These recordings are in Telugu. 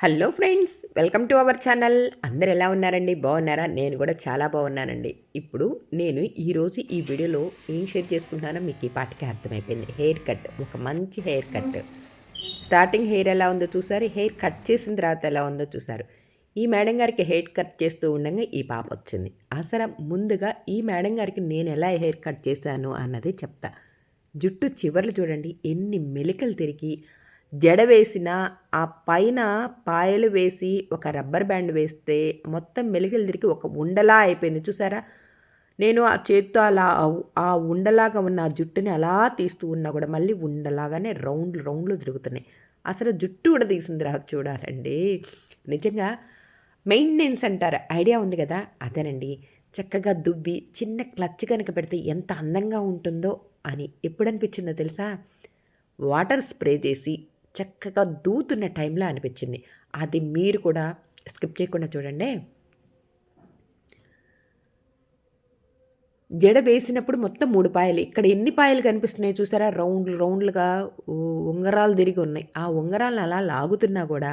Hello friends welcome to our channel. అందరు ఎలా ఉన్నారండి? బాగున్నారా? నేను కూడా చాలా బాగున్నానండి. ఇప్పుడు నేను ఈరోజు ఈ వీడియోలో ఏం షేర్ చేసుకుంటున్నానో మీకు ఈ పాటికి అర్థమైపోయింది. హెయిర్ కట్ ఒక మంచి హెయిర్ కట్. స్టార్టింగ్ హెయిర్ ఎలా ఉందో చూసారు? హెయిర్ కట్ చేసిన తర్వాత ఎలా ఉందో చూసారు. ఈ మేడం గారికి హెయిర్ కట్ చేస్తూ ఉండగా ఈ పాప వచ్చింది. అసలు ముందుగా ఈ మేడం గారికి నేను ఎలా హెయిర్ కట్ చేశాను అన్నది చెప్తా. జుట్టు చివర్లు చూడండి ఎన్ని మెలికలు తిరిగి జడ వేసిన ఆ పైన పాయలు వేసి ఒక రబ్బర్ బ్యాండ్ వేస్తే మొత్తం మెలికలు తిరిగి ఒక ఉండలా అయిపోయింది. చూసారా? నేను ఆ చేత్తో అలా ఆ ఉండలాగా ఉన్న ఆ జుట్టుని అలా తీస్తూ ఉన్నా కూడా మళ్ళీ ఉండలాగానే రౌండ్లు రౌండ్లు తిరుగుతున్నాయి. అసలు జుట్టు కూడా తీసింది రా చూడాలండి. నిజంగా మెయింటెనెన్స్ అంటారు. ఐడియా ఉంది కదా? అదేనండి. చక్కగా దువ్వి చిన్న క్లచ్ కనుక పెడితే ఎంత అందంగా ఉంటుందో అని ఎప్పుడు అనిపించిందో తెలుసా? వాటర్ స్ప్రే చేసి చక్కగా దూతున్న టైంలో అనిపించింది. అది మీరు కూడా స్కిప్ చేయకుండా చూడండి. జడ వేసినప్పుడు మొత్తం మూడు పాయలు. ఇక్కడ ఎన్ని పాయలు కనిపిస్తున్నాయి చూసారా? రౌండ్లు రౌండ్లుగా ఉంగరాలు తిరిగి ఉన్నాయి. ఆ ఉంగరాలను అలా లాగుతున్నా కూడా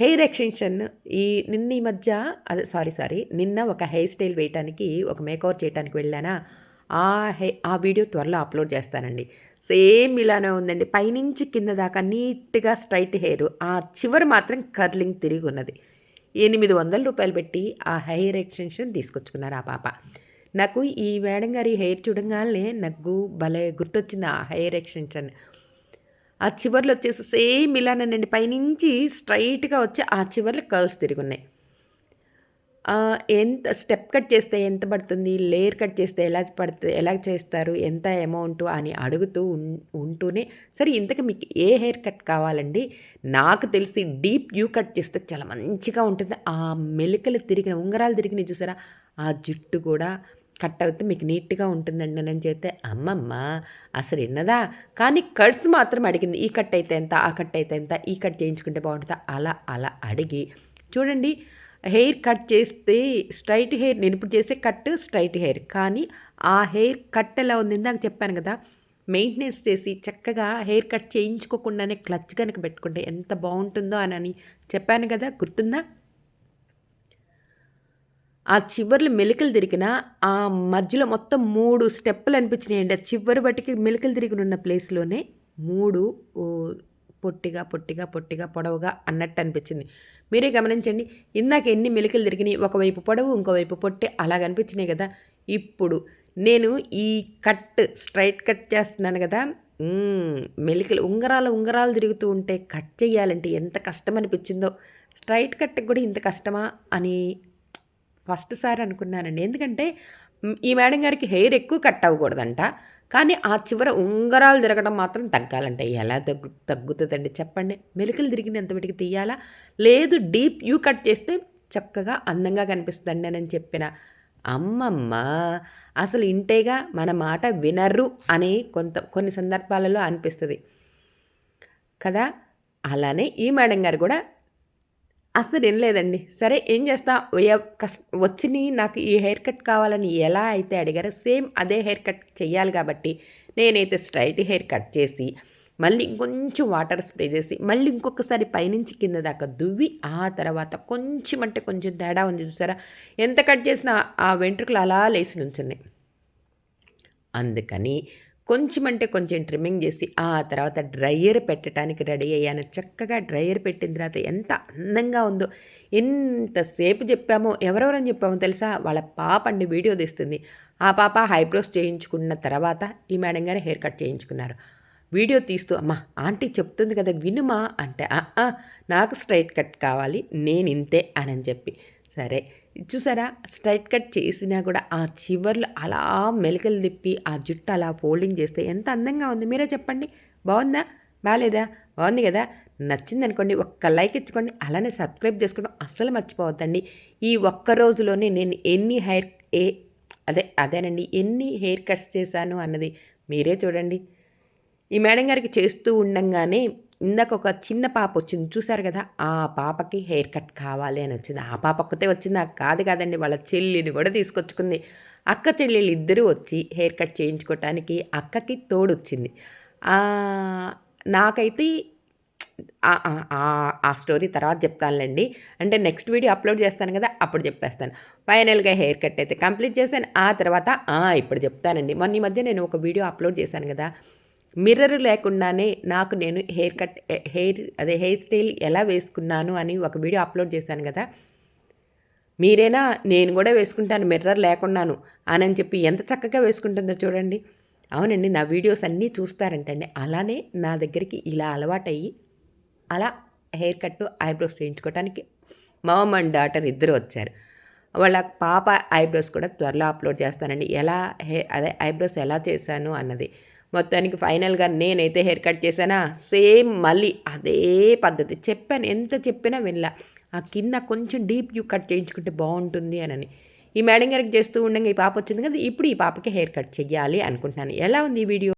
హెయిర్ ఎక్స్టెన్షన్ ఈ నిన్న ఈ మధ్య అదే సారీ సారీ నిన్న ఒక హెయిర్ స్టైల్ వేయటానికి ఒక మేకవర్ చేయడానికి వెళ్ళానా? ఆ హె ఆ వీడియో త్వరలో అప్లోడ్ చేస్తానండి. సేమ్ ఇలానే ఉందండి. పైనుంచి కింద దాకా నీట్గా స్ట్రైట్ హెయిర్ ఆ చివరి మాత్రం కర్లింగ్ తిరిగి ఉన్నది. ఎనిమిది వందల రూపాయలు పెట్టి ఆ హెయిర్ ఎక్స్టెన్షన్ తీసుకొచ్చుకున్నారు ఆ పాప. నాకు ఈ మేడం గారి హెయిర్ చూడగానే నాకు భలే గుర్తొచ్చింది ఆ హెయిర్ ఎక్స్టెన్షన్. ఆ చివర్లు వచ్చేసి సేమ్ ఇలానేనండి. పైనుంచి స్ట్రైట్గా వచ్చి ఆ చివర్లు కర్ల్స్ తిరిగి ఉన్నాయి. ఎంత స్టెప్ కట్ చేస్తే ఎంత పడుతుంది? లేయర్ కట్ చేస్తే ఎలా పడుతుంది ఎలా చేస్తారు? ఎంత అమౌంట్ అని అడుగుతూ ఉంటూనే సరే ఇంతకు మీకు ఏ హెయిర్ కట్ కావాలండి? నాకు తెలిసి డీప్ యూ కట్ చేస్తే చాలా మంచిగా ఉంటుంది. ఆ మెలికలు తిరిగిన ఉంగరాలు తిరిగిన చూసారా? ఆ జుట్టు కూడా కట్ అవుతే మీకు నీట్గా ఉంటుందండి నేను చేస్తే అమ్మమ్మ అసలు విన్నదా కానీ కట్స్ మాత్రం అడిగింది ఈ కట్ అయితే ఎంత ఆ కట్ అయితే ఎంత ఈ కట్ చేయించుకుంటే బాగుంటుందా? అలా అలా అడిగి చూడండి. హెయిర్ కట్ చేస్తే స్ట్రైట్ హెయిర్ నేను ఇప్పుడు చేసే కట్ స్ట్రైట్ హెయిర్. కానీ ఆ హెయిర్ కట్ ఎలా ఉంది ఇందాక చెప్పాను కదా. మెయింటెనెన్స్ చేసి చక్కగా హెయిర్ కట్ చేయించుకోకుండానే క్లచ్ కనుక పెట్టుకుంటే ఎంత బాగుంటుందో అని చెప్పాను కదా. గుర్తుందా? ఆ చివర్లు మెలికలు తిరిగిన ఆ మధ్యలో మొత్తం మూడు స్టెప్పులు అనిపించినాయండి. ఆ చివరి బట్టికి మెలికలు తిరిగి ఉన్న ప్లేస్లోనే మూడు పొట్టిగా పొట్టిగా పొట్టిగా పొడవుగా అన్నట్టు అనిపించింది. మీరే గమనించండి ఇందాక ఎన్ని మెలికలు తిరిగినాయి ఒకవైపు పొడవు ఇంకోవైపు పొట్టి అలా కనిపించినాయి కదా. ఇప్పుడు నేను ఈ కట్ స్ట్రైట్ కట్ చేస్తున్నాను కదా. మెలికలు ఉంగరాలు ఉంగరాలు తిరుగుతూ ఉంటే కట్ చేయాలంటే ఎంత కష్టం అనిపించిందో. స్ట్రైట్ కట్కి కూడా ఇంత కష్టమా అని ఫస్ట్ సారి అనుకున్నానండి. ఎందుకంటే ఈ మేడం గారికి హెయిర్ ఎక్కువ కట్ అవ్వకూడదంట. కానీ ఆ చివర ఉంగరాలు తిరగడం మాత్రం తగ్గాలంటే. ఎలా తగ్గు తగ్గుతుందండి చెప్పండి. మెలికలు తిరిగినంతటికి తీయాలా? లేదు డీప్ యూ కట్ చేస్తే చక్కగా అందంగా కనిపిస్తుందండి అని చెప్పిన. అమ్మమ్మ! అసలు ఇంటేగా మన మాట వినరు అని కొంత కొన్ని సందర్భాలలో అనిపిస్తుంది. కదా? అలానే ఈ మేడం గారు కూడా అసలు ఏం లేదండి. సరే ఏం చేస్తా? కష్ట వచ్చి నాకు ఈ హెయిర్ కట్ కావాలని ఎలా అయితే అడిగారో సేమ్ అదే హెయిర్ కట్ చేయాలి కాబట్టి నేనైతే స్ట్రైట్ హెయిర్ కట్ చేసి మళ్ళీ ఇంకొంచెం వాటర్ స్ప్రే చేసి మళ్ళీ ఇంకొకసారి పైనుంచి కింద దాకా దువ్వి ఆ తర్వాత కొంచెం అంటే కొంచెం తేడా ఉంది చూసారా? ఎంత కట్ చేసినా ఆ వెంట్రుకలు అలా లేచి నుంచున్నాయి. అందుకని కొంచెం అంటే కొంచెం ట్రిమ్మింగ్ చేసి ఆ తర్వాత డ్రయర్ పెట్టడానికి రెడీ అయ్యాను. చక్కగా డ్రయర్ పెట్టిన తర్వాత ఎంత అందంగా ఉందో ఎంతసేపు చెప్పామో ఎవరెవరని చెప్పామో తెలుసా? వాళ్ళ పాప అండి వీడియో తీస్తుంది. ఆ పాప హైబ్రోస్ చేయించుకున్న తర్వాత ఈ మేడం గారు హెయిర్ కట్ చేయించుకున్నారు. వీడియో తీస్తూ అమ్మా ఆంటీ చెప్తుంది కదా వినుమా? అంటే నాకు స్ట్రైట్ కట్ కావాలి నేను ఇంతే అని చెప్పి. సరే చూసారా? స్ట్రైట్ కట్ చేసినా కూడా ఆ చివర్లు అలా మెలికలు తిప్పి ఆ జుట్టు అలా ఫోల్డింగ్ చేస్తే ఎంత అందంగా ఉంది. మీరే చెప్పండి. బాగుందా? బాగాలేదా బాగుంది కదా? నచ్చింది అనుకోండి ఒక్క లైక్ ఇచ్చుకోండి అలానే సబ్స్క్రైబ్ చేసుకోవడం అస్సలు మర్చిపోవద్దండి. ఈ ఒక్క రోజులోనే నేను ఎన్ని హెయిర్ ఏ అదే అదేనండి ఎన్ని హెయిర్ కట్స్ చేశాను అన్నది మీరే చూడండి. ఈ మేడం గారికి చేస్తూ ఉండంగానే ఇందాక ఒక చిన్న పాప వచ్చింది. చూసారు కదా? ఆ పాపకి హెయిర్ కట్ కావాలి అని వచ్చింది. ఆ పాప ఒక్కతే వచ్చింది? కాదు కాదండి. వాళ్ళ చెల్లిని కూడా తీసుకొచ్చుకుంది. అక్క చెల్లెళ్ళు ఇద్దరూ వచ్చి హెయిర్ కట్ చేయించుకోవటానికి అక్కకి తోడొచ్చింది. నాకైతే ఆ- ఆ- స్టోరీ తర్వాత చెప్తానులేండి. అంటే నెక్స్ట్ వీడియో అప్లోడ్ చేస్తాను కదా అప్పుడు చెప్పేస్తాను. ఫైనల్గా హెయిర్ కట్ అయితే కంప్లీట్ చేశాను. ఆ తర్వాత ఇప్పుడు చెప్తానండి. మొన్న ఈ మధ్య నేను ఒక వీడియో అప్లోడ్ చేశాను కదా మిర్రర్ లేకుండానే నాకు నేను హెయిర్ కట్ హెయిర్ అదే హెయిర్ స్టైల్ ఎలా వేసుకున్నాను అని ఒక వీడియో అప్లోడ్ చేశాను కదా. మీరేనా నేను కూడా వేసుకుంటాను మిర్రర్ లేకున్నాను అని చెప్పి ఎంత చక్కగా వేసుకుంటుందో చూడండి. అవునండి నా వీడియోస్ అన్నీ చూస్తారంటండి. అలానే నా దగ్గరికి ఇలా అలవాటయ్యి అలా హెయిర్ కట్ ఐబ్రోస్ చేయించుకోవడానికి మామ్ అండ్ డాటర్ ఇద్దరు వచ్చారు. వాళ్ళ పాప ఐబ్రోస్ కూడా త్వరలో అప్లోడ్ చేస్తానండి. ఎలా హే అదే ఐబ్రోస్ ఎలా చేశాను అన్నది. మొత్తానికి ఫైనల్గా నేనైతే హెయిర్ కట్ చేశానా? సేమ్ మళ్ళీ అదే పద్ధతి. చెప్పాను ఎంత చెప్పినా వినలా. ఆ కింద కొంచెం డీప్ యూ కట్ చేయించుకుంటే బాగుంటుంది అని ఈ మేడం గారికి చేస్తూ ఉండగా ఈ పాప వచ్చింది కదా ఇప్పుడు ఈ పాపకి హెయిర్ కట్ చెయ్యాలి అనుకుంటున్నాను. ఎలా ఉంది ఈ వీడియో?